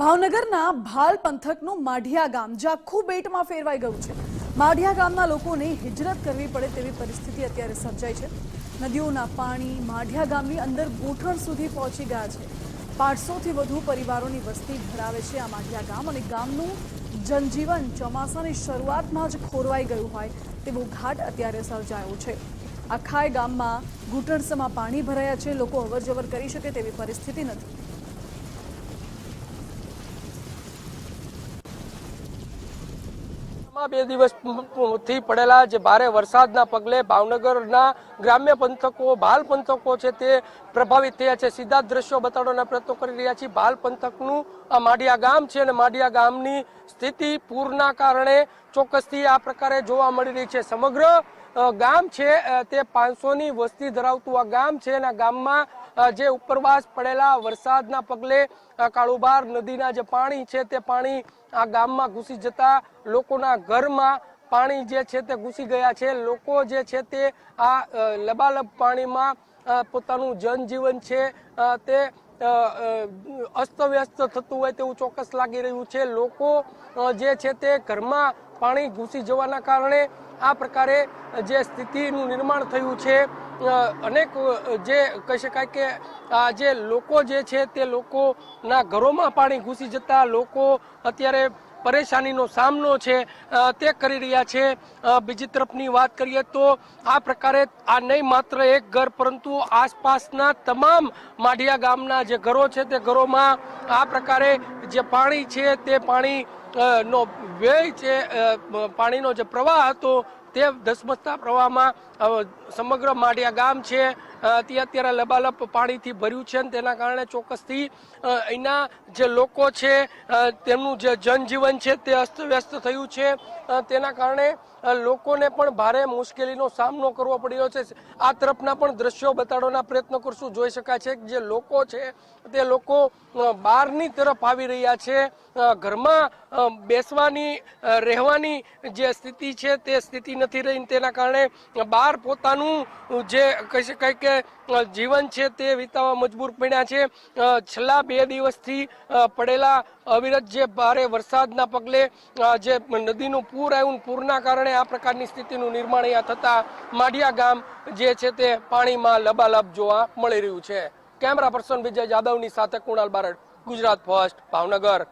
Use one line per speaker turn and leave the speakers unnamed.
ભાવનગરના ભાલ પંથકનું માઢિયા ગામ જે આખું બેટમાં ફેરવાઈ ગયું છે. માઢિયા ગામના લોકોને હિજરત કરવી પડે તેવી પરિસ્થિતિ અત્યારે સર્જાઈ છે. નદીઓના પાણી માઢિયા ગામની અંદર ગોઠણ સુધી પહોંચી ગયા છે. પાંચસોથી વધુ પરિવારોની વસ્તી ધરાવે છે આ માઢિયા ગામ અને ગામનું જનજીવન ચોમાસાની શરૂઆતમાં જ ખોરવાઈ ગયું હોય તેવો ઘાટ અત્યારે સર્જાયો છે. આખાય ગામમાં ઘૂંટણસમાં પાણી ભરાયા છે. લોકો અવરજવર કરી શકે તેવી પરિસ્થિતિ નથી.
બે દિવસથી પડેલા જે ભારે વરસાદના પગલે ભાવનગરના ગ્રામ્ય પંથકો, ભાલ પંથકો છે તે પ્રભાવિત થયા છે. સીધા દ્રશ્યો બતાડવાના પ્રયત્નો કરી રહ્યા છીએ. ભાલ પંથકનું આ માઢિયા ગામ છે અને માઢિયા ગામની સ્થિતિ પૂરના કારણે ચોક્કસથી આ પ્રકારે જોવા મળી રહી છે. સમગ્ર ગામ છે તે પાંચસોની વસ્તી ધરાવતું આ ગામ છે અને ગામમાં જે ઉપરવાસ પડેલા વરસાદના પગલે કાળુબાર નદીના જે પાણી છે તે પાણી આ ગામમાં ઘૂસી જતા લોકોના ઘરમાં પાણી જે છે તે ઘૂસી ગયા છે. લોકો જે છે તે આ લબાલબ પાણીમાં પોતાનું જનજીવન છે તે અસ્તવ્યસ્ત થતું હોય તેવું ચોક્કસ લાગી રહ્યું છે. લોકો જે છે તે ઘરમાં પાણી ઘૂસી જવાના કારણે આ પ્રકારે જે સ્થિતિનું નિર્માણ થયું છે અનેક જે કહી શકાય કે આ જે લોકો જે છે તે લોકોના ઘરોમાં પાણી ઘૂસી જતા, લોકો અત્યારે પરેશાનીનો સામનો છે તે કરી રહ્યા છે. બીજી તરફની વાત કરીએ તો આ પ્રકારે આ નહીં માત્ર એક ઘર, પરંતુ આસપાસના તમામ માઢિયા ગામના જે ઘરો છે, તે ઘરોમાં આ પ્રકારે જે પાણી છે, તે પાણી નો વ્યય છે પાણીનો જે પ્રવાહ હતો, તે ધસમસતા પ્રવાહમાં સમગ્ર માઢિયા ગામ છે. તે અત્યારે લબાલબ પાણીથી ભર્યું છે અને તેના કારણે ચોક્કસથી અહીંના જે લોકો છે તેમનું જે જનજીવન છે તે અસ્તવ્યસ્ત થયું છે. તેના કારણે લોકોને પણ ભારે મુશ્કેલીનો સામનો કરવો પડી રહ્યો છે. આ તરફના પણ દ્રશ્યો બતાડવાના પ્રયત્ન કરશું. જોઈ શકાય છે જે લોકો છે, તે લોકો બહારની તરફ આવી રહ્યા છે. ઘરમાં બેસવાની રહેવાની જે સ્થિતિ છે તે સ્થિતિ નથી રહી તેના કારણે બહાર પોતાનું જે કહી શકાય કે અ, જીવન છે તે વિતાવવા મજબૂર પડ્યા છે. છેલ્લા બે દિવસથી પડેલા અવિરત જે ભારે વરસાદના પગલે જે નદીનું પૂર આવ્યું પૂરના કારણે આ પ્રકારની સ્થિતિનું નિર્માણ અહીંયા થતા માઢિયા ગામ જે છે તે પાણીમાં લબાલબ જોવા મળી રહ્યું છે. કેમેરા પર્સન વિજય જાદવની સાથે કુણાલ બારડ ગુજરાત ફર્સ્ટ ભાવનગર.